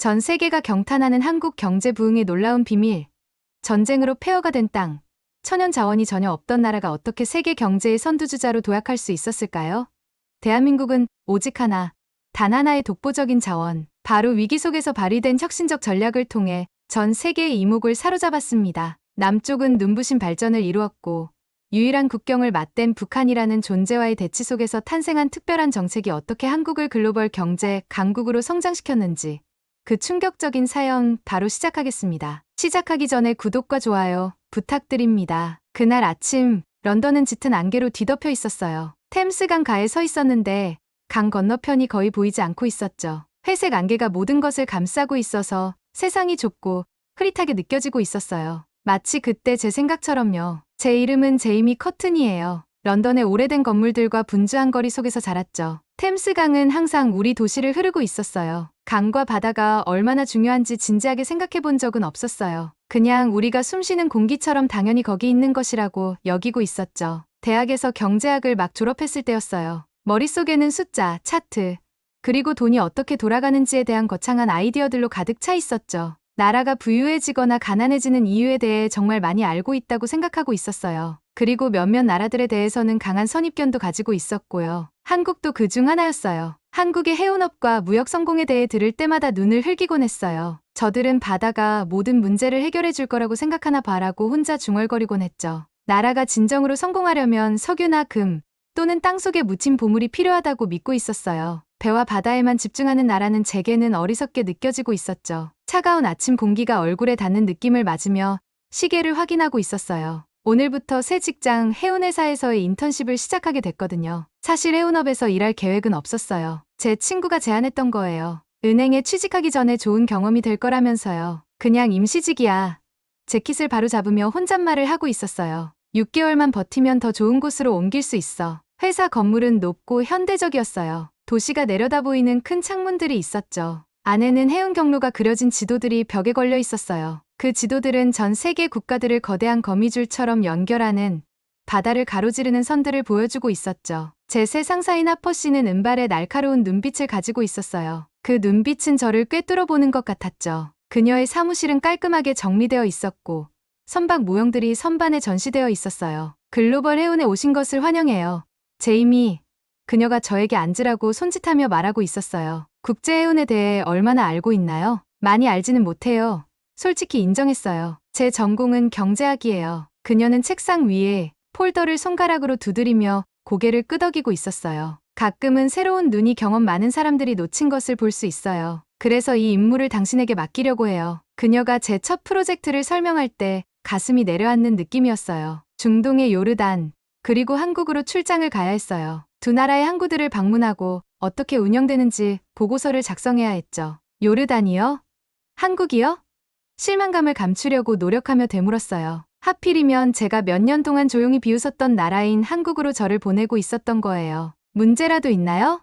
전 세계가 경탄하는 한국 경제 부흥의 놀라운 비밀. 전쟁으로 폐허가 된 땅. 천연 자원이 전혀 없던 나라가 어떻게 세계 경제의 선두주자로 도약할 수 있었을까요? 대한민국은 오직 하나, 단 하나의 독보적인 자원, 바로 위기 속에서 발휘된 혁신적 전략을 통해 전 세계의 이목을 사로잡았습니다. 남쪽은 눈부신 발전을 이루었고, 유일한 국경을 맞댄 북한이라는 존재와의 대치 속에서 탄생한 특별한 정책이 어떻게 한국을 글로벌 경제 강국으로 성장시켰는지 그 충격적인 사연 바로 시작하겠습니다. 시작하기 전에 구독과 좋아요 부탁드립니다. 그날 아침 런던은 짙은 안개로 뒤덮여 있었어요. 템스강 가에 서 있었는데 강 건너편이 거의 보이지 않고 있었죠. 회색 안개가 모든 것을 감싸고 있어서 세상이 좁고 흐릿하게 느껴지고 있었어요. 마치 그때 제 생각처럼요. 제 이름은 제이미 커튼이에요. 런던의 오래된 건물들과 분주한 거리 속에서 자랐죠. 템스강은 항상 우리 도시를 흐르고 있었어요. 강과 바다가 얼마나 중요한지 진지하게 생각해 본 적은 없었어요. 그냥 우리가 숨쉬는 공기처럼 당연히 거기 있는 것이라고 여기고 있었죠. 대학에서 경제학을 막 졸업했을 때였어요. 머릿속에는 숫자, 차트, 그리고 돈이 어떻게 돌아가는지에 대한 거창한 아이디어들로 가득 차 있었죠. 나라가 부유해지거나 가난해지는 이유에 대해 정말 많이 알고 있다고 생각하고 있었어요. 그리고 몇몇 나라들에 대해서는 강한 선입견도 가지고 있었고요. 한국도 그 중 하나였어요. 한국의 해운업과 무역 성공에 대해 들을 때마다 눈을 흘기곤 했어요. 저들은 바다가 모든 문제를 해결해 줄 거라고 생각하나 봐라고 혼자 중얼거리곤 했죠. 나라가 진정으로 성공하려면 석유나 금 또는 땅속에 묻힌 보물이 필요하다고 믿고 있었어요. 배와 바다에만 집중하는 나라는 제게는 어리석게 느껴지고 있었죠. 차가운 아침 공기가 얼굴에 닿는 느낌을 맞으며 시계를 확인하고 있었어요. 오늘부터 새 직장 해운회사에서의 인턴십을 시작하게 됐거든요. 사실 해운업에서 일할 계획은 없었어요. 제 친구가 제안했던 거예요. 은행에 취직하기 전에 좋은 경험이 될 거라면서요. 그냥 임시직이야. 재킷을 바로 잡으며 혼잣말을 하고 있었어요. 6개월만 버티면 더 좋은 곳으로 옮길 수 있어. 회사 건물은 높고 현대적이었어요. 도시가 내려다 보이는 큰 창문들이 있었죠. 안에는 해운 경로가 그려진 지도들이 벽에 걸려 있었어요. 그 지도들은 전 세계 국가들을 거대한 거미줄처럼 연결하는 바다를 가로지르는 선들을 보여주고 있었죠. 제새 상사인 하퍼 씨는 은발의 날카로운 눈빛을 가지고 있었어요. 그 눈빛은 저를 꿰뚫어 보는 것 같았죠. 그녀의 사무실은 깔끔하게 정리되어 있었고 선박 모형들이 선반에 전시되어 있었어요. 글로벌 해운에 오신 것을 환영해요. 제이미, 그녀가 저에게 앉으라고 손짓하며 말하고 있었어요. 국제 해운에 대해 얼마나 알고 있나요? 많이 알지는 못해요. 솔직히 인정했어요. 제 전공은 경제학이에요. 그녀는 책상 위에 폴더를 손가락으로 두드리며 고개를 끄덕이고 있었어요. 가끔은 새로운 눈이 경험 많은 사람들이 놓친 것을 볼 수 있어요. 그래서 이 임무를 당신에게 맡기려고 해요. 그녀가 제 첫 프로젝트를 설명할 때 가슴이 내려앉는 느낌이었어요. 중동의 요르단, 그리고 한국으로 출장을 가야 했어요. 두 나라의 항구들을 방문하고 어떻게 운영되는지 보고서를 작성해야 했죠. 요르단이요? 한국이요? 실망감을 감추려고 노력하며 되물었어요. 하필이면 제가 몇 년 동안 조용히 비웃었던 나라인 한국으로 저를 보내고 있었던 거예요. 문제라도 있나요?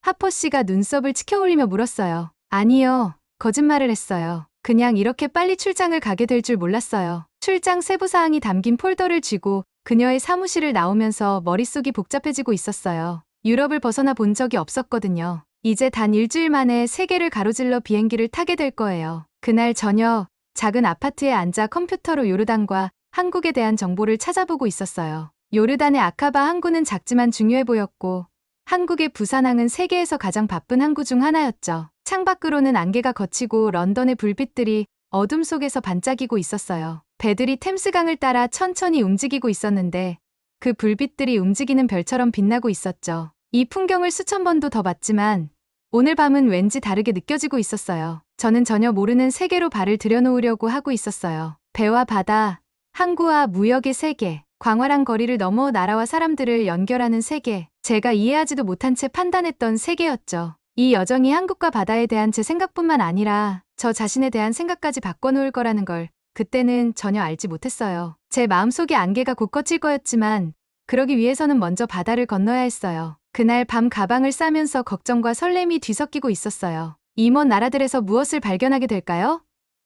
하퍼 씨가 눈썹을 치켜 올리며 물었어요. 아니요. 거짓말을 했어요. 그냥 이렇게 빨리 출장을 가게 될 줄 몰랐어요. 출장 세부사항이 담긴 폴더를 쥐고 그녀의 사무실을 나오면서 머릿속이 복잡해지고 있었어요. 유럽을 벗어나 본 적이 없었거든요. 이제 단 일주일 만에 세계를 가로질러 비행기를 타게 될 거예요. 그날 저녁 작은 아파트에 앉아 컴퓨터로 요르단과 한국에 대한 정보를 찾아보고 있었어요. 요르단의 아카바 항구는 작지만 중요해 보였고 한국의 부산항은 세계에서 가장 바쁜 항구 중 하나였죠. 창밖으로는 안개가 걷히고 런던의 불빛들이 어둠 속에서 반짝이고 있었어요. 배들이 템스강을 따라 천천히 움직이고 있었는데 그 불빛들이 움직이는 별처럼 빛나고 있었죠. 이 풍경을 수천 번도 더 봤지만 오늘 밤은 왠지 다르게 느껴지고 있었어요. 저는 전혀 모르는 세계로 발을 들여놓으려고 하고 있었어요. 배와 바다, 항구와 무역의 세계, 광활한 거리를 넘어 나라와 사람들을 연결하는 세계, 제가 이해하지도 못한 채 판단했던 세계였죠. 이 여정이 한국과 바다에 대한 제 생각뿐만 아니라 저 자신에 대한 생각까지 바꿔놓을 거라는 걸 그때는 전혀 알지 못했어요. 제 마음속에 안개가 곧 걷힐 거였지만 그러기 위해서는 먼저 바다를 건너야 했어요. 그날 밤 가방을 싸면서 걱정과 설렘이 뒤섞이고 있었어요. 이먼 나라들에서 무엇을 발견하게 될까요?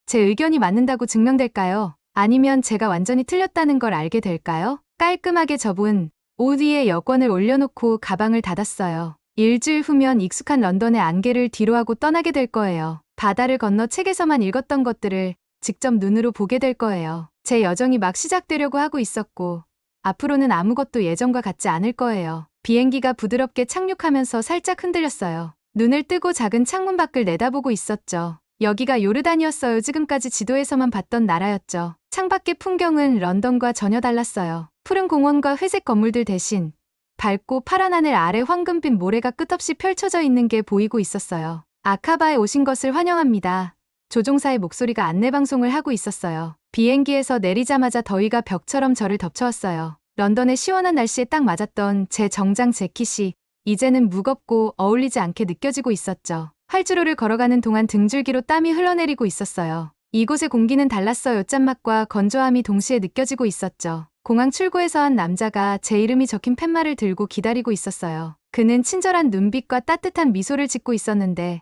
제 의견이 맞는다고 증명될까요? 아니면 제가 완전히 틀렸다는 걸 알게 될까요? 깔끔하게 접은 옷 위에 여권을 올려놓고 가방을 닫았어요. 일주일 후면 익숙한 런던의 안개를 뒤로하고 떠나게 될 거예요. 바다를 건너 책에서만 읽었던 것들을 직접 눈으로 보게 될 거예요. 제 여정이 막 시작되려고 하고 있었고, 앞으로는 아무것도 예전과 같지 않을 거예요. 비행기가 부드럽게 착륙하면서 살짝 흔들렸어요. 눈을 뜨고 작은 창문 밖을 내다보고 있었죠. 여기가 요르단이었어요. 지금까지 지도에서만 봤던 나라였죠. 창밖의 풍경은 런던과 전혀 달랐어요. 푸른 공원과 회색 건물들 대신 밝고 파란 하늘 아래 황금빛 모래가 끝없이 펼쳐져 있는 게 보이고 있었어요. 아카바에 오신 것을 환영합니다. 조종사의 목소리가 안내방송을 하고 있었어요. 비행기에서 내리자마자 더위가 벽처럼 저를 덮쳐왔어요. 런던의 시원한 날씨에 딱 맞았던 제 정장 재킷이 이제는 무겁고 어울리지 않게 느껴지고 있었죠. 활주로를 걸어가는 동안 등줄기로 땀이 흘러내리고 있었어요. 이곳의 공기는 달랐어요. 짠맛과 건조함이 동시에 느껴지고 있었죠. 공항 출구에서 한 남자가 제 이름이 적힌 팻말을 들고 기다리고 있었어요. 그는 친절한 눈빛과 따뜻한 미소를 짓고 있었는데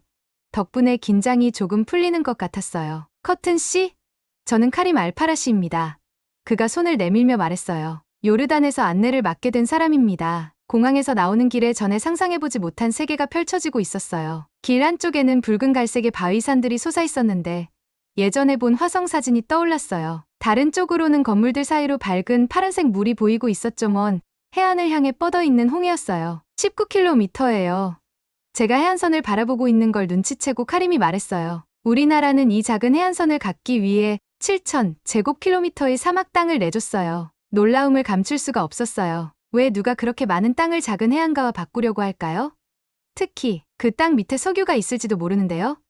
덕분에 긴장이 조금 풀리는 것 같았어요. 커튼 씨? 저는 카림 알파라시입니다. 그가 손을 내밀며 말했어요. 요르단에서 안내를 맡게 된 사람입니다. 공항에서 나오는 길에 전에 상상해보지 못한 세계가 펼쳐지고 있었어요. 길 한쪽에는 붉은 갈색의 바위산들이 솟아 있었는데 예전에 본 화성 사진이 떠올랐어요. 다른 쪽으로는 건물들 사이로 밝은 파란색 물이 보이고 있었죠. 먼 해안을 향해 뻗어 있는 홍해였어요. 19km예요. 제가 해안선을 바라보고 있는 걸 눈치채고 카림이 말했어요. 우리나라는 이 작은 해안선을 갖기 위해 7천 제곱킬로미터의 사막 땅을 내줬어요. 놀라움을 감출 수가 없었어요. 왜 누가 그렇게 많은 땅을 작은 해안가와 바꾸려고 할까요? 특히 그 땅 밑에 석유가 있을지도 모르는데요.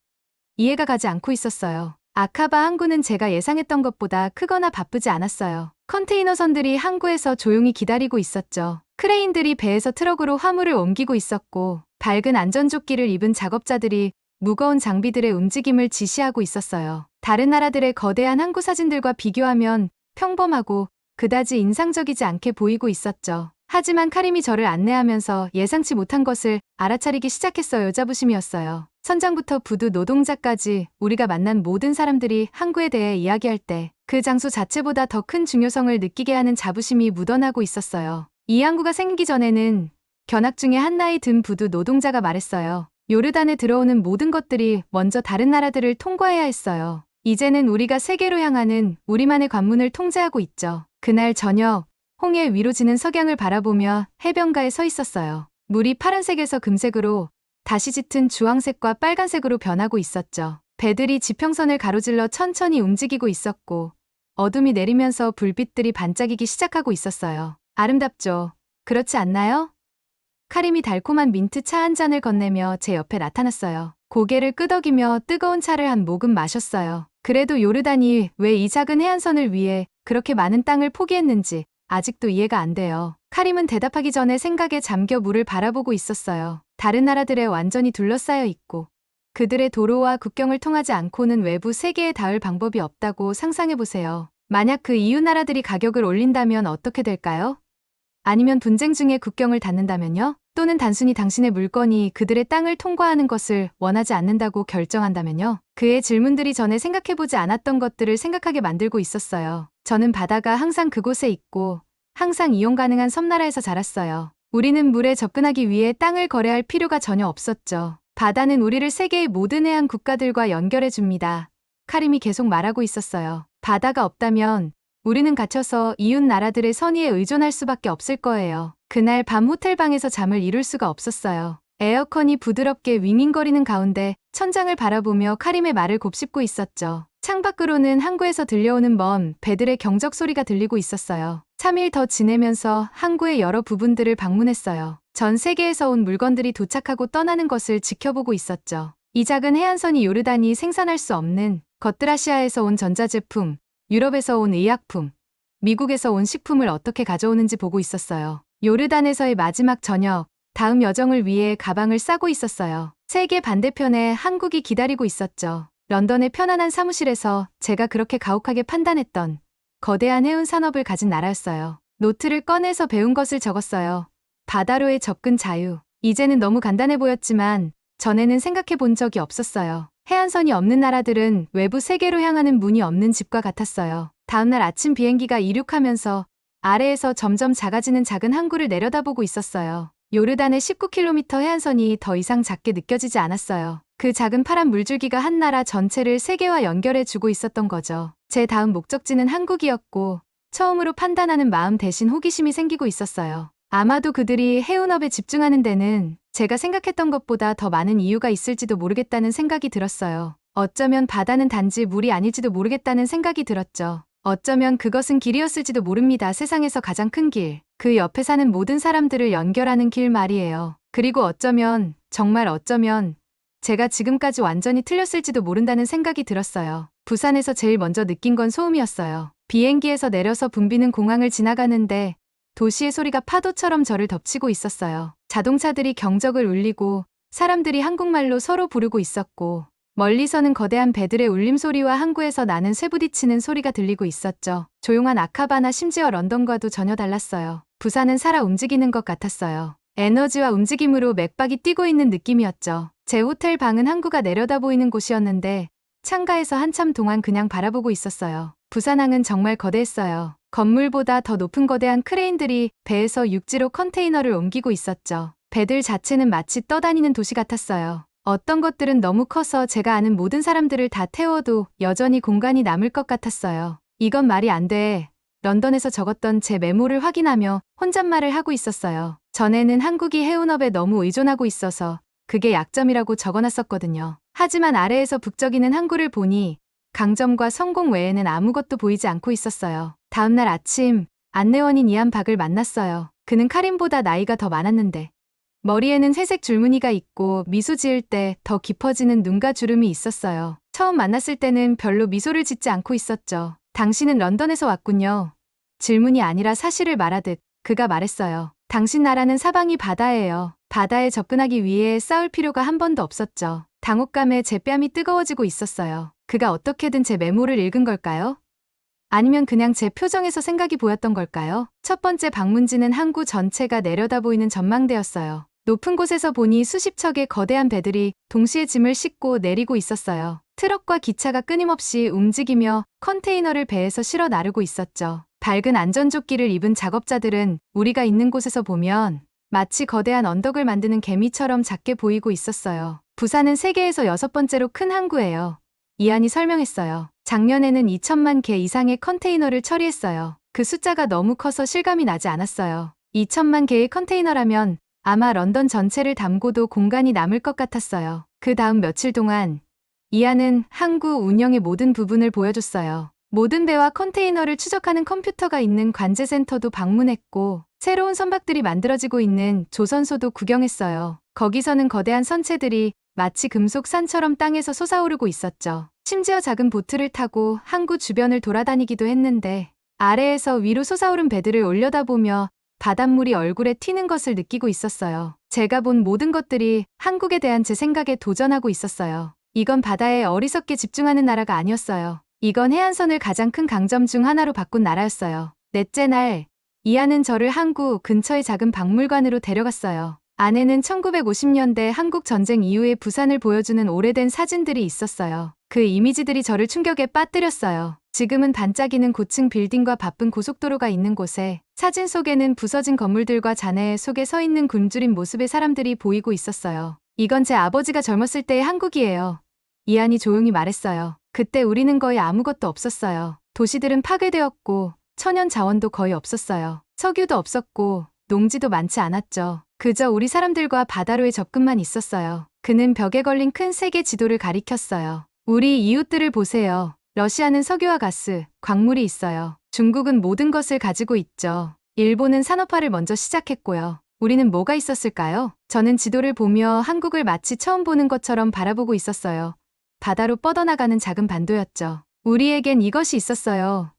이해가 가지 않고 있었어요. 아카바 항구는 제가 예상했던 것보다 크거나 바쁘지 않았어요. 컨테이너선들이 항구에서 조용히 기다리고 있었죠. 크레인들이 배에서 트럭으로 화물을 옮기고 있었고 밝은 안전조끼를 입은 작업자들이 무거운 장비들의 움직임을 지시하고 있었어요. 다른 나라들의 거대한 항구 사진들과 비교하면 평범하고 그다지 인상적이지 않게 보이고 있었죠. 하지만 카림이 저를 안내하면서 예상치 못한 것을 알아차리기 시작했어요. 자부심이었어요. 선장부터 부두 노동자까지 우리가 만난 모든 사람들이 항구에 대해 이야기할 때 그 장소 자체보다 더 큰 중요성을 느끼게 하는 자부심이 묻어나고 있었어요. 이 항구가 생기기 전에는 견학 중에 한 나이 든 부두 노동자가 말했어요. 요르단에 들어오는 모든 것들이 먼저 다른 나라들을 통과해야 했어요. 이제는 우리가 세계로 향하는 우리만의 관문을 통제하고 있죠. 그날 저녁 홍해 위로 지는 석양을 바라보며 해변가에 서 있었어요. 물이 파란색에서 금색으로 다시 짙은 주황색과 빨간색으로 변하고 있었죠. 배들이 지평선을 가로질러 천천히 움직이고 있었고 어둠이 내리면서 불빛들이 반짝이기 시작하고 있었어요. 아름답죠. 그렇지 않나요? 카림이 달콤한 민트 차 한 잔을 건네며 제 옆에 나타났어요. 고개를 끄덕이며 뜨거운 차를 한 모금 마셨어요. 그래도 요르단이 왜 이 작은 해안선을 위해 그렇게 많은 땅을 포기했는지 아직도 이해가 안 돼요. 카림은 대답하기 전에 생각에 잠겨 물을 바라보고 있었어요. 다른 나라들에 완전히 둘러싸여 있고 그들의 도로와 국경을 통하지 않고는 외부 세계에 닿을 방법이 없다고 상상해 보세요. 만약 그 이웃 나라들이 가격을 올린다면 어떻게 될까요? 아니면 분쟁 중에 국경을 닫는다면요? 또는 단순히 당신의 물건이 그들의 땅을 통과하는 것을 원하지 않는다고 결정한다면요? 그의 질문들이 전에 생각해보지 않았던 것들을 생각하게 만들고 있었어요. 저는 바다가 항상 그곳에 있고 항상 이용 가능한 섬나라에서 자랐어요. 우리는 물에 접근하기 위해 땅을 거래할 필요가 전혀 없었죠. 바다는 우리를 세계의 모든 해안 국가들과 연결해 줍니다. 카림이 계속 말하고 있었어요. 바다가 없다면 우리는 갇혀서 이웃 나라들의 선의에 의존할 수밖에 없을 거예요. 그날 밤 호텔 방에서 잠을 이룰 수가 없었어요. 에어컨이 부드럽게 윙윙거리는 가운데 천장을 바라보며 카림의 말을 곱씹고 있었죠. 창밖으로는 항구에서 들려오는 먼 배들의 경적 소리가 들리고 있었어요. 3일 더 지내면서 항구의 여러 부분들을 방문했어요. 전 세계에서 온 물건들이 도착하고 떠나는 것을 지켜보고 있었죠. 이 작은 해안선이 요르단이 생산할 수 없는 겉드라시아에서 온 전자제품, 유럽에서 온 의약품, 미국에서 온 식품을 어떻게 가져오는지 보고 있었어요. 요르단에서의 마지막 저녁, 다음 여정을 위해 가방을 싸고 있었어요. 세계 반대편에 한국이 기다리고 있었죠. 런던의 편안한 사무실에서 제가 그렇게 가혹하게 판단했던 거대한 해운 산업을 가진 나라였어요. 노트를 꺼내서 배운 것을 적었어요. 바다로의 접근 자유. 이제는 너무 간단해 보였지만 전에는 생각해 본 적이 없었어요. 해안선이 없는 나라들은 외부 세계로 향하는 문이 없는 집과 같았어요. 다음날 아침 비행기가 이륙하면서 아래에서 점점 작아지는 작은 항구를 내려다보고 있었어요. 요르단의 19km 해안선이 더 이상 작게 느껴지지 않았어요. 그 작은 파란 물줄기가 한 나라 전체를 세계와 연결해 주고 있었던 거죠. 제 다음 목적지는 한국이었고, 처음으로 판단하는 마음 대신 호기심이 생기고 있었어요. 아마도 그들이 해운업에 집중하는 데는 제가 생각했던 것보다 더 많은 이유가 있을지도 모르겠다는 생각이 들었어요. 어쩌면 바다는 단지 물이 아닐지도 모르겠다는 생각이 들었죠. 어쩌면 그것은 길이었을지도 모릅니다. 세상에서 가장 큰 길. 그 옆에 사는 모든 사람들을 연결하는 길 말이에요. 그리고 어쩌면, 정말 어쩌면, 제가 지금까지 완전히 틀렸을지도 모른다는 생각이 들었어요. 부산에서 제일 먼저 느낀 건 소음이었어요. 비행기에서 내려서 붐비는 공항을 지나가는데 도시의 소리가 파도처럼 저를 덮치고 있었어요. 자동차들이 경적을 울리고 사람들이 한국말로 서로 부르고 있었고 멀리서는 거대한 배들의 울림소리와 항구에서 나는 쇠부딪히는 소리가 들리고 있었죠. 조용한 아카바나 심지어 런던과도 전혀 달랐어요. 부산은 살아 움직이는 것 같았어요. 에너지와 움직임으로 맥박이 뛰고 있는 느낌이었죠. 제 호텔 방은 항구가 내려다 보이는 곳이었는데 창가에서 한참 동안 그냥 바라보고 있었어요. 부산항은 정말 거대했어요. 건물보다 더 높은 거대한 크레인들이 배에서 육지로 컨테이너를 옮기고 있었죠. 배들 자체는 마치 떠다니는 도시 같았어요. 어떤 것들은 너무 커서 제가 아는 모든 사람들을 다 태워도 여전히 공간이 남을 것 같았어요. 이건 말이 안 돼. 런던에서 적었던 제 메모를 확인하며 혼잣말을 하고 있었어요. 전에는 한국이 해운업에 너무 의존하고 있어서 그게 약점이라고 적어놨었거든요. 하지만 아래에서 북적이는 항구를 보니 강점과 성공 외에는 아무것도 보이지 않고 있었어요. 다음날 아침 안내원인 이한 박을 만났어요. 그는 카린보다 나이가 더 많았는데 머리에는 회색 줄무늬가 있고 미소 지을 때 더 깊어지는 눈가 주름이 있었어요. 처음 만났을 때는 별로 미소를 짓지 않고 있었죠. 당신은 런던에서 왔군요. 질문이 아니라 사실을 말하듯 그가 말했어요. 당신 나라는 사방이 바다예요. 바다에 접근하기 위해 싸울 필요가 한 번도 없었죠. 당혹감에 제 뺨이 뜨거워지고 있었어요. 그가 어떻게든 제 메모를 읽은 걸까요? 아니면 그냥 제 표정에서 생각이 보였던 걸까요? 첫 번째 방문지는 항구 전체가 내려다 보이는 전망대였어요. 높은 곳에서 보니 수십 척의 거대한 배들이 동시에 짐을 싣고 내리고 있었어요. 트럭과 기차가 끊임없이 움직이며 컨테이너를 배에서 실어 나르고 있었죠. 밝은 안전조끼를 입은 작업자들은 우리가 있는 곳에서 보면 마치 거대한 언덕을 만드는 개미처럼 작게 보이고 있었어요. 부산은 세계에서 여섯 번째로 큰 항구예요. 이안이 설명했어요. 작년에는 2천만 개 이상의 컨테이너를 처리했어요. 그 숫자가 너무 커서 실감이 나지 않았어요. 2천만 개의 컨테이너라면 아마 런던 전체를 담고도 공간이 남을 것 같았어요. 그 다음 며칠 동안 이안은 항구 운영의 모든 부분을 보여줬어요. 모든 배와 컨테이너를 추적하는 컴퓨터가 있는 관제센터도 방문했고 새로운 선박들이 만들어지고 있는 조선소도 구경했어요. 거기서는 거대한 선체들이 마치 금속 산처럼 땅에서 솟아오르고 있었죠. 심지어 작은 보트를 타고 항구 주변을 돌아다니기도 했는데 아래에서 위로 솟아오른 배들을 올려다보며 바닷물이 얼굴에 튀는 것을 느끼고 있었어요. 제가 본 모든 것들이 한국에 대한 제 생각에 도전하고 있었어요. 이건 바다에 어리석게 집중하는 나라가 아니었어요. 이건 해안선을 가장 큰 강점 중 하나로 바꾼 나라였어요. 넷째 날, 이하는 저를 항구 근처의 작은 박물관으로 데려갔어요. 안에는 1950년대 한국 전쟁 이후의 부산을 보여주는 오래된 사진들이 있었어요. 그 이미지들이 저를 충격에 빠뜨렸어요. 지금은 반짝이는 고층 빌딩과 바쁜 고속도로가 있는 곳에 사진 속에는 부서진 건물들과 잔해 속에 서 있는 굶주린 모습의 사람들이 보이고 있었어요. 이건 제 아버지가 젊었을 때의 한국이에요. 이안이 조용히 말했어요. 그때 우리는 거의 아무것도 없었어요. 도시들은 파괴되었고 천연 자원도 거의 없었어요. 석유도 없었고 농지도 많지 않았죠. 그저 우리 사람들과 바다로의 접근만 있었어요. 그는 벽에 걸린 큰 세계 지도를 가리켰어요. 우리 이웃들을 보세요. 러시아는 석유와 가스, 광물이 있어요. 중국은 모든 것을 가지고 있죠. 일본은 산업화를 먼저 시작했고요. 우리는 뭐가 있었을까요? 저는 지도를 보며 한국을 마치 처음 보는 것처럼 바라보고 있었어요. 바다로 뻗어나가는 작은 반도였죠. 우리에겐 이것이 있었어요.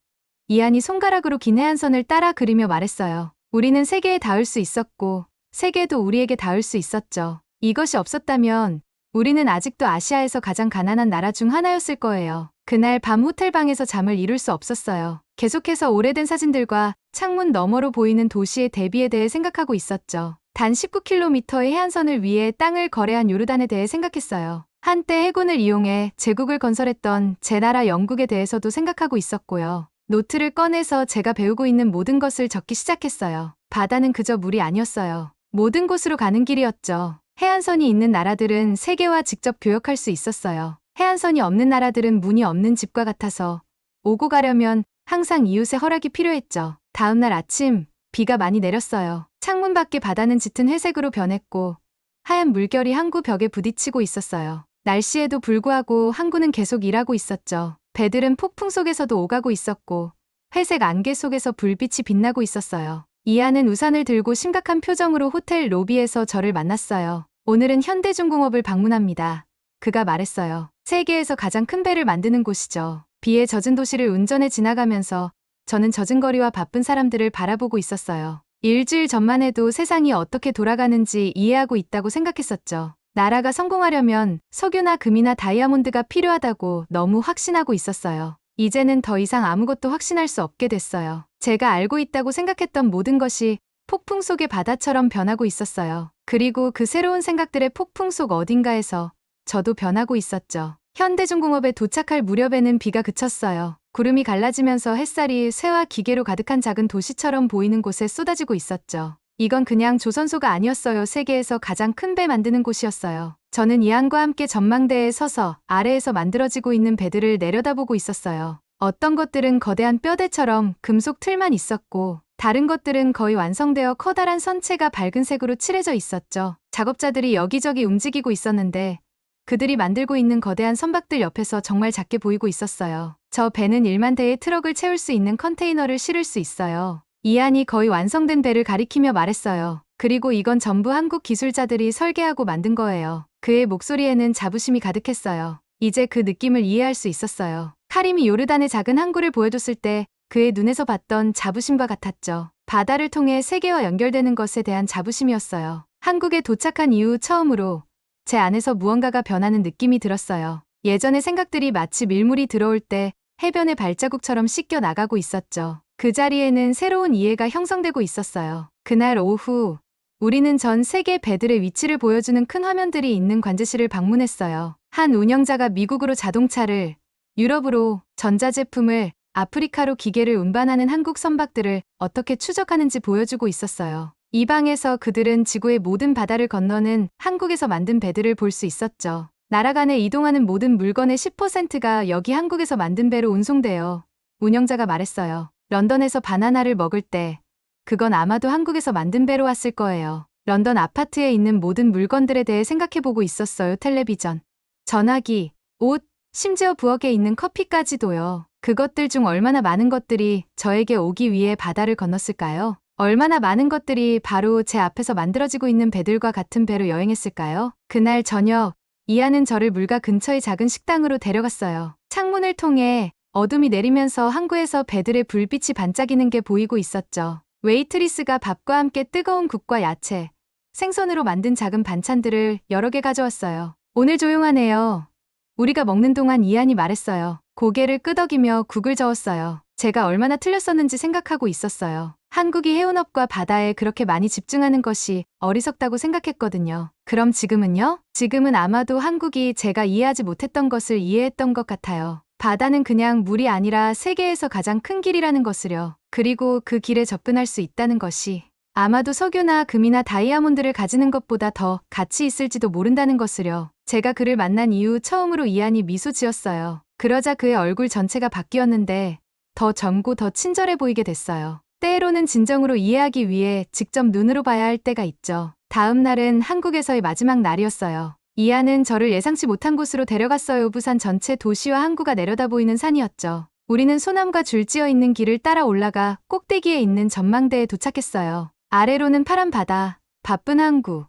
이안이 손가락으로 긴 해안선을 따라 그리며 말했어요. 우리는 세계에 닿을 수 있었고, 세계도 우리에게 닿을 수 있었죠. 이것이 없었다면 우리는 아직도 아시아에서 가장 가난한 나라 중 하나였을 거예요. 그날 밤 호텔 방에서 잠을 이룰 수 없었어요. 계속해서 오래된 사진들과 창문 너머로 보이는 도시의 대비에 대해 생각하고 있었죠. 단 19km의 해안선을 위해 땅을 거래한 요르단에 대해 생각했어요. 한때 해군을 이용해 제국을 건설했던 제 나라 영국에 대해서도 생각하고 있었고요. 노트를 꺼내서 제가 배우고 있는 모든 것을 적기 시작했어요. 바다는 그저 물이 아니었어요. 모든 곳으로 가는 길이었죠. 해안선이 있는 나라들은 세계와 직접 교역할 수 있었어요. 해안선이 없는 나라들은 문이 없는 집과 같아서 오고 가려면 항상 이웃의 허락이 필요했죠. 다음날 아침 비가 많이 내렸어요. 창문 밖에 바다는 짙은 회색으로 변했고 하얀 물결이 항구 벽에 부딪히고 있었어요. 날씨에도 불구하고 항구는 계속 일하고 있었죠. 배들은 폭풍 속에서도 오가고 있었고 회색 안개 속에서 불빛이 빛나고 있었어요. 이하는 우산을 들고 심각한 표정으로 호텔 로비에서 저를 만났어요. 오늘은 현대중공업을 방문합니다. 그가 말했어요. 세계에서 가장 큰 배를 만드는 곳이죠. 비에 젖은 도시를 운전해 지나가면서 저는 젖은 거리와 바쁜 사람들을 바라보고 있었어요. 일주일 전만 해도 세상이 어떻게 돌아가는지 이해하고 있다고 생각했었죠. 나라가 성공하려면 석유나 금이나 다이아몬드가 필요하다고 너무 확신하고 있었어요. 이제는 더 이상 아무것도 확신할 수 없게 됐어요. 제가 알고 있다고 생각했던 모든 것이 폭풍 속의 바다처럼 변하고 있었어요. 그리고 그 새로운 생각들의 폭풍 속 어딘가에서 저도 변하고 있었죠. 현대중공업에 도착할 무렵에는 비가 그쳤어요. 구름이 갈라지면서 햇살이 쇠와 기계로 가득한 작은 도시처럼 보이는 곳에 쏟아지고 있었죠. 이건 그냥 조선소가 아니었어요. 세계에서 가장 큰 배 만드는 곳이었어요. 저는 이안과 함께 전망대에 서서 아래에서 만들어지고 있는 배들을 내려다보고 있었어요. 어떤 것들은 거대한 뼈대처럼 금속 틀만 있었고, 다른 것들은 거의 완성되어 커다란 선체가 밝은 색으로 칠해져 있었죠. 작업자들이 여기저기 움직이고 있었는데, 그들이 만들고 있는 거대한 선박들 옆에서 정말 작게 보이고 있었어요. 저 배는 1만 대의 트럭을 채울 수 있는 컨테이너를 실을 수 있어요. 이안이 거의 완성된 배를 가리키며 말했어요. 그리고 이건 전부 한국 기술자들이 설계하고 만든 거예요. 그의 목소리에는 자부심이 가득했어요. 이제 그 느낌을 이해할 수 있었어요. 카림이 요르단의 작은 항구를 보여줬을 때 그의 눈에서 봤던 자부심과 같았죠. 바다를 통해 세계와 연결되는 것에 대한 자부심이었어요. 한국에 도착한 이후 처음으로 제 안에서 무언가가 변하는 느낌이 들었어요. 예전의 생각들이 마치 밀물이 들어올 때 해변의 발자국처럼 씻겨 나가고 있었죠. 그 자리에는 새로운 이해가 형성되고 있었어요. 그날 오후, 우리는 전 세계 배들의 위치를 보여주는 큰 화면들이 있는 관제실을 방문했어요. 한 운영자가 미국으로 자동차를, 유럽으로 전자제품을, 아프리카로 기계를 운반하는 한국 선박들을 어떻게 추적하는지 보여주고 있었어요. 이 방에서 그들은 지구의 모든 바다를 건너는 한국에서 만든 배들을 볼 수 있었죠. 나라 간에 이동하는 모든 물건의 10%가 여기 한국에서 만든 배로 운송돼요. 운영자가 말했어요. 런던에서 바나나를 먹을 때 그건 아마도 한국에서 만든 배로 왔을 거예요. 런던 아파트에 있는 모든 물건들에 대해 생각해보고 있었어요. 텔레비전, 전화기, 옷, 심지어 부엌에 있는 커피까지도요. 그것들 중 얼마나 많은 것들이 저에게 오기 위해 바다를 건넜을까요? 얼마나 많은 것들이 바로 제 앞에서 만들어지고 있는 배들과 같은 배로 여행했을까요? 그날 저녁, 이하는 저를 물가 근처의 작은 식당으로 데려갔어요. 창문을 통해 어둠이 내리면서 항구에서 배들의 불빛이 반짝이는 게 보이고 있었죠. 웨이트리스가 밥과 함께 뜨거운 국과 야채, 생선으로 만든 작은 반찬들을 여러 개 가져왔어요. 오늘 조용하네요. 우리가 먹는 동안 이한이 말했어요. 고개를 끄덕이며 국을 저었어요. 제가 얼마나 틀렸었는지 생각하고 있었어요. 한국이 해운업과 바다에 그렇게 많이 집중하는 것이 어리석다고 생각했거든요. 그럼 지금은요? 지금은 아마도 한국이 제가 이해하지 못했던 것을 이해했던 것 같아요. 바다는 그냥 물이 아니라 세계에서 가장 큰 길이라는 것을요. 그리고 그 길에 접근할 수 있다는 것이 아마도 석유나 금이나 다이아몬드를 가지는 것보다 더 가치 있을지도 모른다는 것을요. 제가 그를 만난 이후 처음으로 이안이 미소 지었어요. 그러자 그의 얼굴 전체가 바뀌었는데 더 젊고 더 친절해 보이게 됐어요. 때로는 진정으로 이해하기 위해 직접 눈으로 봐야 할 때가 있죠. 다음 날은 한국에서의 마지막 날이었어요. 이안은 저를 예상치 못한 곳으로 데려갔어요. 부산 전체 도시와 항구가 내려다 보이는 산이었죠. 우리는 소나무가 줄지어 있는 길을 따라 올라가 꼭대기에 있는 전망대에 도착했어요. 아래로는 파란 바다, 바쁜 항구,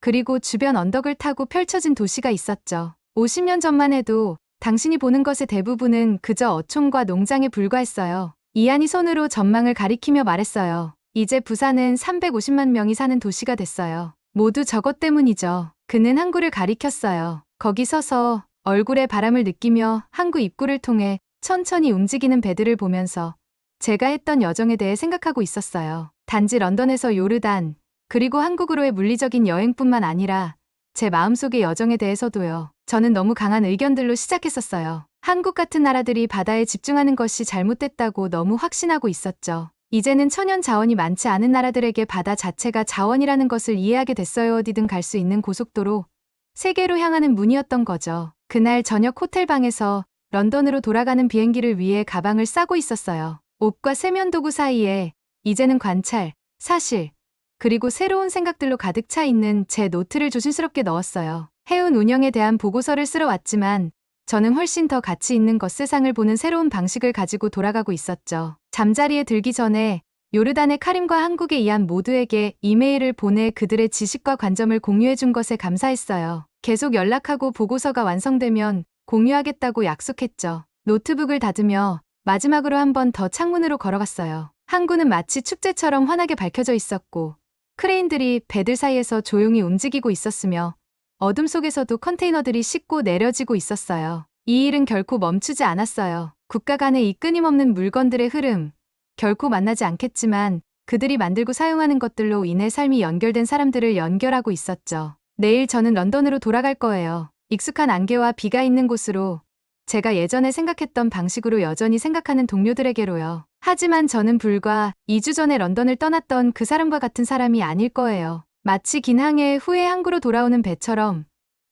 그리고 주변 언덕을 타고 펼쳐진 도시가 있었죠. 50년 전만 해도 당신이 보는 것의 대부분은 그저 어촌과 농장에 불과했어요. 이안이 손으로 전망을 가리키며 말했어요. 이제 부산은 350만 명이 사는 도시가 됐어요. 모두 저것 때문이죠. 그는 항구를 가리켰어요. 거기 서서 얼굴에 바람을 느끼며 항구 입구를 통해 천천히 움직이는 배들을 보면서 제가 했던 여정에 대해 생각하고 있었어요. 단지 런던에서 요르단, 그리고 한국으로의 물리적인 여행뿐만 아니라 제 마음속의 여정에 대해서도요. 저는 너무 강한 의견들로 시작했었어요. 한국 같은 나라들이 바다에 집중하는 것이 잘못됐다고 너무 확신하고 있었죠. 이제는 천연 자원이 많지 않은 나라들에게 바다 자체가 자원이라는 것을 이해하게 됐어요. 어디든 갈 수 있는 고속도로, 세계로 향하는 문이었던 거죠. 그날 저녁 호텔방에서 런던으로 돌아가는 비행기를 위해 가방을 싸고 있었어요. 옷과 세면도구 사이에 이제는 관찰, 사실, 그리고 새로운 생각들로 가득 차 있는 제 노트를 조심스럽게 넣었어요. 해운 운영에 대한 보고서를 쓰러 왔지만 저는 훨씬 더 가치 있는 것 세상을 보는 새로운 방식을 가지고 돌아가고 있었죠. 잠자리에 들기 전에 요르단의 카림과 한국의 이안 모두에게 이메일을 보내 그들의 지식과 관점을 공유해 준 것에 감사했어요. 계속 연락하고 보고서가 완성되면 공유하겠다고 약속했죠. 노트북을 닫으며 마지막으로 한 번 더 창문으로 걸어갔어요. 항구는 마치 축제처럼 환하게 밝혀져 있었고 크레인들이 배들 사이에서 조용히 움직이고 있었으며 어둠 속에서도 컨테이너들이 싣고 내려지고 있었어요. 이 일은 결코 멈추지 않았어요. 국가 간의 이 끊임없는 물건들의 흐름, 결코 만나지 않겠지만 그들이 만들고 사용하는 것들로 인해 삶이 연결된 사람들을 연결하고 있었죠. 내일 저는 런던으로 돌아갈 거예요. 익숙한 안개와 비가 있는 곳으로 제가 예전에 생각했던 방식으로 여전히 생각하는 동료들에게로요. 하지만 저는 불과 2주 전에 런던을 떠났던 그 사람과 같은 사람이 아닐 거예요. 마치 긴 항해 후에 항구로 돌아오는 배처럼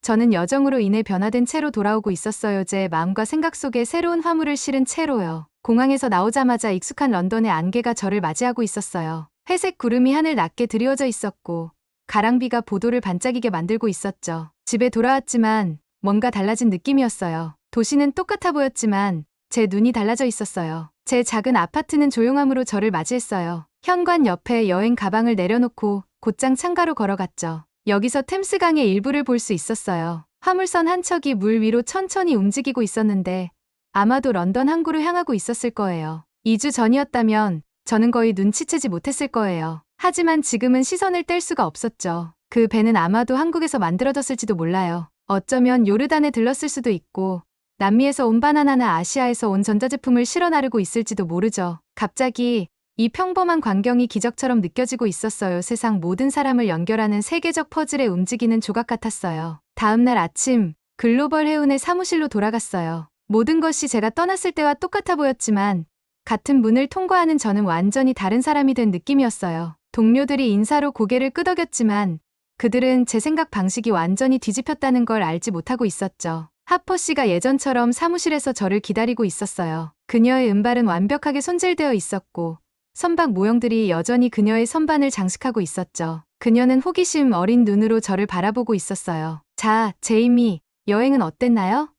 저는 여정으로 인해 변화된 채로 돌아오고 있었어요. 제 마음과 생각 속에 새로운 화물을 실은 채로요. 공항에서 나오자마자 익숙한 런던의 안개가 저를 맞이하고 있었어요. 회색 구름이 하늘 낮게 드리워져 있었고 가랑비가 보도를 반짝이게 만들고 있었죠. 집에 돌아왔지만 뭔가 달라진 느낌이었어요. 도시는 똑같아 보였지만 제 눈이 달라져 있었어요. 제 작은 아파트는 조용함으로 저를 맞이했어요. 현관 옆에 여행 가방을 내려놓고 곧장 창가로 걸어갔죠. 여기서 템스강의 일부를 볼 수 있었어요. 화물선 한 척이 물 위로 천천히 움직이고 있었는데 아마도 런던 항구로 향하고 있었을 거예요. 2주 전이었다면 저는 거의 눈치채지 못했을 거예요. 하지만 지금은 시선을 뗄 수가 없었죠. 그 배는 아마도 한국에서 만들어졌을지도 몰라요. 어쩌면 요르단에 들렀을 수도 있고 남미에서 온 바나나나 아시아에서 온 전자제품을 실어 나르고 있을지도 모르죠. 갑자기 이 평범한 광경이 기적처럼 느껴지고 있었어요. 세상 모든 사람을 연결하는 세계적 퍼즐에 움직이는 조각 같았어요. 다음날 아침 글로벌 해운의 사무실로 돌아갔어요. 모든 것이 제가 떠났을 때와 똑같아 보였지만 같은 문을 통과하는 저는 완전히 다른 사람이 된 느낌이었어요. 동료들이 인사로 고개를 끄덕였지만 그들은 제 생각 방식이 완전히 뒤집혔다는 걸 알지 못하고 있었죠. 하퍼 씨가 예전처럼 사무실에서 저를 기다리고 있었어요. 그녀의 은발은 완벽하게 손질되어 있었고 선박 모형들이 여전히 그녀의 선반을 장식하고 있었죠. 그녀는 호기심 어린 눈으로 저를 바라보고 있었어요. 자, 제이미, 여행은 어땠나요?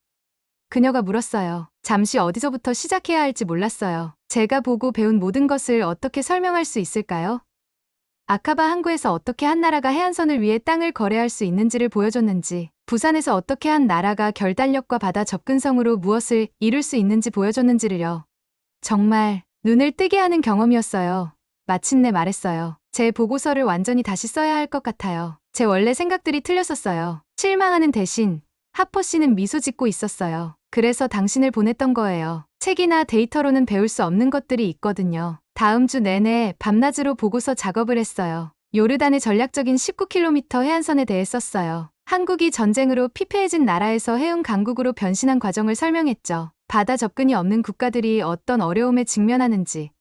그녀가 물었어요. 잠시 어디서부터 시작해야 할지 몰랐어요. 제가 보고 배운 모든 것을 어떻게 설명할 수 있을까요? 아카바 항구에서 어떻게 한 나라가 해안선을 위해 땅을 거래할 수 있는지를 보여줬는지, 부산에서 어떻게 한 나라가 결단력과 바다 접근성으로 무엇을 이룰 수 있는지 보여줬는지를요. 정말 눈을 뜨게 하는 경험이었어요. 마침내 말했어요. 제 보고서를 완전히 다시 써야 할 것 같아요. 제 원래 생각들이 틀렸었어요. 실망하는 대신 하퍼 씨는 미소 짓고 있었어요. 그래서 당신을 보냈던 거예요. 책이나 데이터로는 배울 수 없는 것들이 있거든요. 다음 주 내내 밤낮으로 보고서 작업을 했어요. 요르단의 전략적인 19km 해안선에 대해 썼어요. 한국이 전쟁으로 피폐해진 나라에서 해운 강국으로 변신한 과정을 설명했죠. 바다 접근이 없는 국가들이 어떤 어려움에 직면하는지,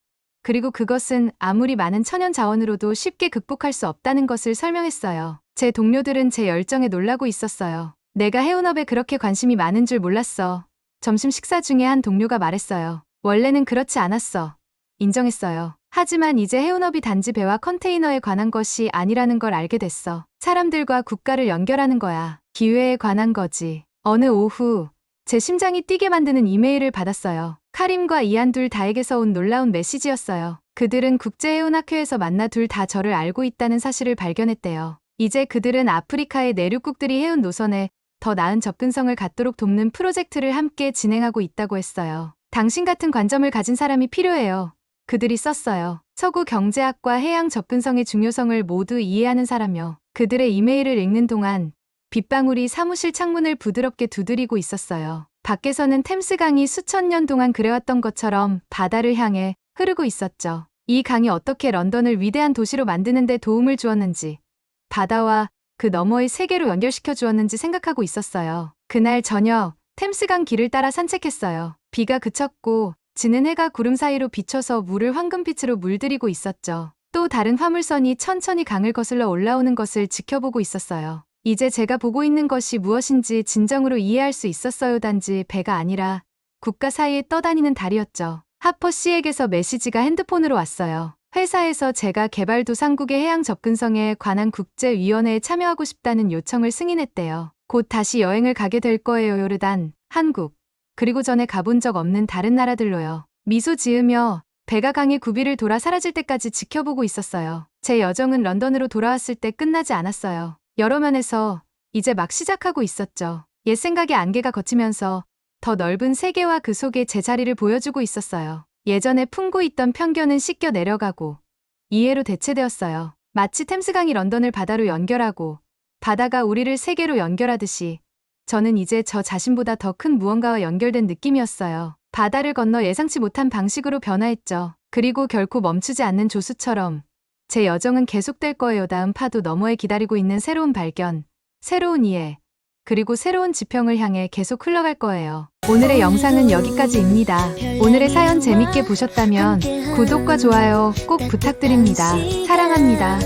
그리고 그것은 아무리 많은 천연 자원으로도 쉽게 극복할 수 없다는 것을 설명했어요. 제 동료들은 제 열정에 놀라고 있었어요. 내가 해운업에 그렇게 관심이 많은 줄 몰랐어. 점심 식사 중에 한 동료가 말했어요. 원래는 그렇지 않았어. 인정했어요. 하지만 이제 해운업이 단지 배와 컨테이너에 관한 것이 아니라는 걸 알게 됐어. 사람들과 국가를 연결하는 거야. 기회에 관한 거지. 어느 오후, 제 심장이 뛰게 만드는 이메일을 받았어요. 카림과 이안 둘 다에게서 온 놀라운 메시지였어요. 그들은 국제해운학회에서 만나 둘 다 저를 알고 있다는 사실을 발견했대요. 이제 그들은 아프리카의 내륙국들이 해운 노선에 더 나은 접근성을 갖도록 돕는 프로젝트를 함께 진행하고 있다고 했어요. 당신 같은 관점을 가진 사람이 필요해요. 그들이 썼어요. 서구 경제학과 해양 접근성의 중요성을 모두 이해하는 사람요. 그들의 이메일을 읽는 동안 빗방울이 사무실 창문을 부드럽게 두드리고 있었어요. 밖에서는 템스강이 수천 년 동안 그래왔던 것처럼 바다를 향해 흐르고 있었죠. 이 강이 어떻게 런던을 위대한 도시로 만드는 데 도움을 주었는지, 바다와 그 너머의 세계로 연결시켜 주었는지 생각하고 있었어요. 그날 저녁, 템스강 길을 따라 산책했어요. 비가 그쳤고, 지는 해가 구름 사이로 비춰서 물을 황금빛으로 물들이고 있었죠. 또 다른 화물선이 천천히 강을 거슬러 올라오는 것을 지켜보고 있었어요. 이제 제가 보고 있는 것이 무엇인지 진정으로 이해할 수 있었어요. 단지 배가 아니라 국가 사이에 떠다니는 달이었죠. 하퍼 씨에게서 메시지가 핸드폰으로 왔어요. 회사에서 제가 개발도 상국의 해양 접근성에 관한 국제위원회에 참여하고 싶다는 요청을 승인했대요. 곧 다시 여행을 가게 될 거예요. 요르단, 한국, 그리고 전에 가본 적 없는 다른 나라들로요. 미소 지으며 배가 강의 구비를 돌아 사라질 때까지 지켜보고 있었어요. 제 여정은 런던으로 돌아왔을 때 끝나지 않았어요. 여러 면에서 이제 막 시작하고 있었죠. 옛 생각의 안개가 걷히면서 더 넓은 세계와 그 속에 제 자리를 보여주고 있었어요. 예전에 품고 있던 편견은 씻겨 내려가고 이해로 대체되었어요. 마치 템스강이 런던을 바다로 연결하고 바다가 우리를 세계로 연결하듯이 저는 이제 저 자신보다 더 큰 무언가와 연결된 느낌이었어요. 바다를 건너 예상치 못한 방식으로 변화했죠. 그리고 결코 멈추지 않는 조수처럼 제 여정은 계속될 거예요. 다음 파도 너머에 기다리고 있는 새로운 발견, 새로운 이해, 그리고 새로운 지평을 향해 계속 흘러갈 거예요. 오늘의 영상은 여기까지입니다. 오늘의 사연 재밌게 보셨다면 구독과 좋아요 꼭 부탁드립니다. 사랑합니다.